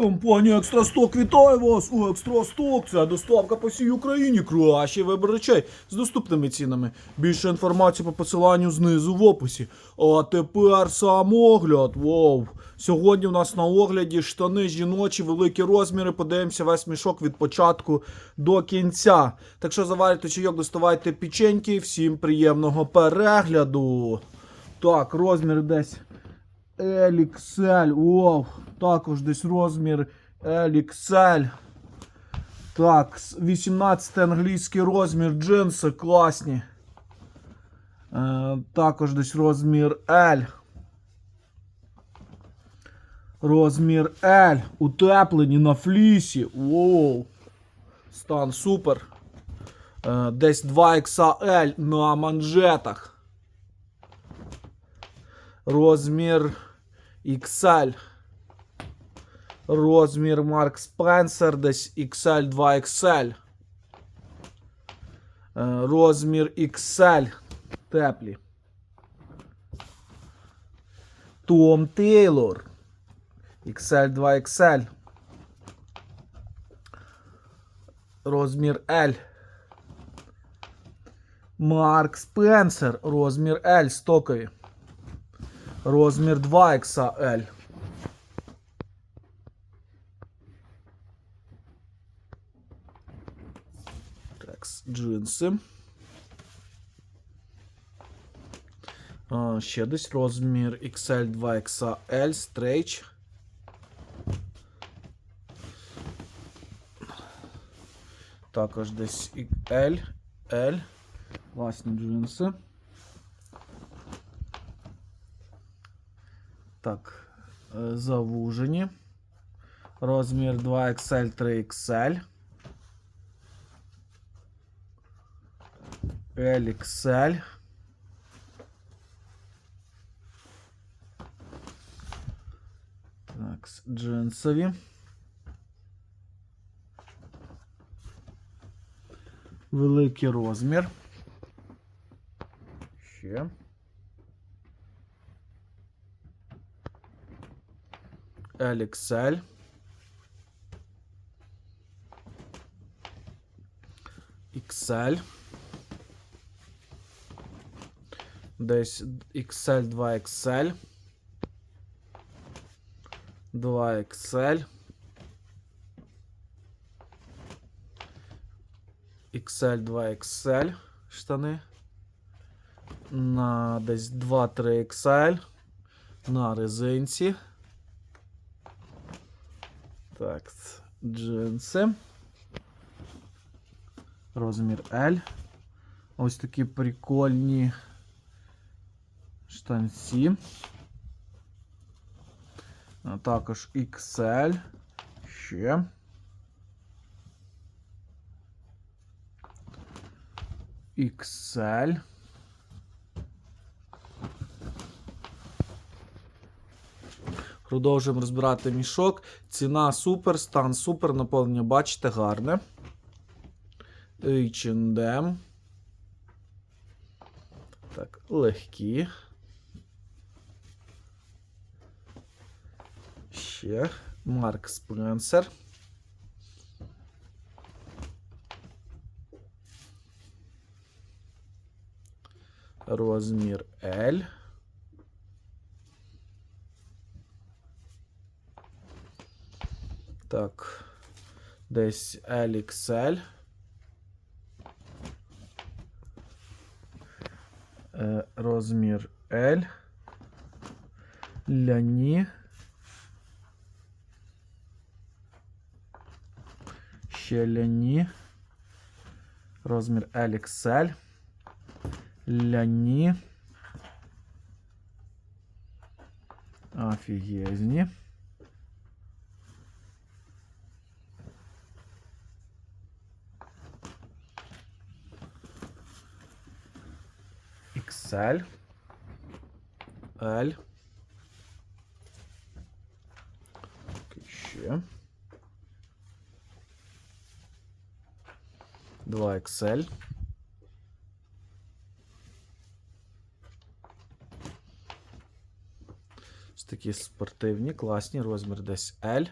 Компанія Екстрасток вітає вас у Екстрасток. Це доставка по всій Україні. Кращий вибір речей з доступними цінами. Більше інформації по посиланню знизу в описі. А тепер сам огляд. Воу. Сьогодні у нас на огляді штани жіночі, великі розміри. Подивимося весь мішок від початку до кінця. Так що заварюйте чайок, доставайте печеньки. Всім приємного перегляду. Так, розмір десь LXL, Вау, також десь розмір LXL. Так, с- 18 англійський розмір джинси класні. Е, також десь розмір L. Розмір L. Утеплені на флісі. Воу. Стан супер. Е, десь 2XL на манжетах. Розмір XL. Розмір Марк Спенсер десь XL 2XL. Е, Розмір XL. Теплі. Том Тейлор. XL 2XL. Розмір L. Марк Спенсер. Розмір L. Стокові. Розмір 2XL. Так, с- джинси. А, ще десь розмір XL 2XL стрейч. Також десь і L, L. Власні джинси. Так, е, завужені. Розмір 2XL, 3XL. LXL. Так, с- джинсові. Великий розмір. Ще. LXL. XL. Десь XL 2XL. 2XL. XL 2XL штани. На десь 2-3 XL. На резинці. Так, джинси. Розмір L. Ось такі прикольні штанці. А також XL. Ще. XL. Продовжуємо розбирати мішок. Ціна супер, стан супер, наповнення бачите, гарне. H&M. Так, легкі. Ще. Марк Спенсер. Розмір L. Так. Десь LXL. Е, Розмір L. Ляні. Ще ляні. Розмір LXL. Ляні. Офігезні. XL. L. Ще. 2 XL. Ось такі спортивні, класні, розмір десь L.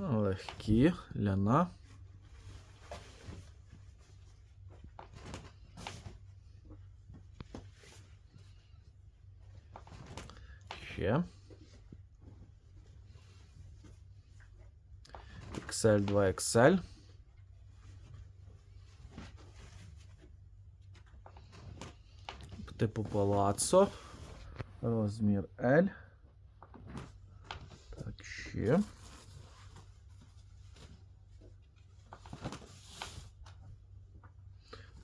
такі ляна. Ще. XL 2 XL. Типу палацо. Розмір L. Так, ще.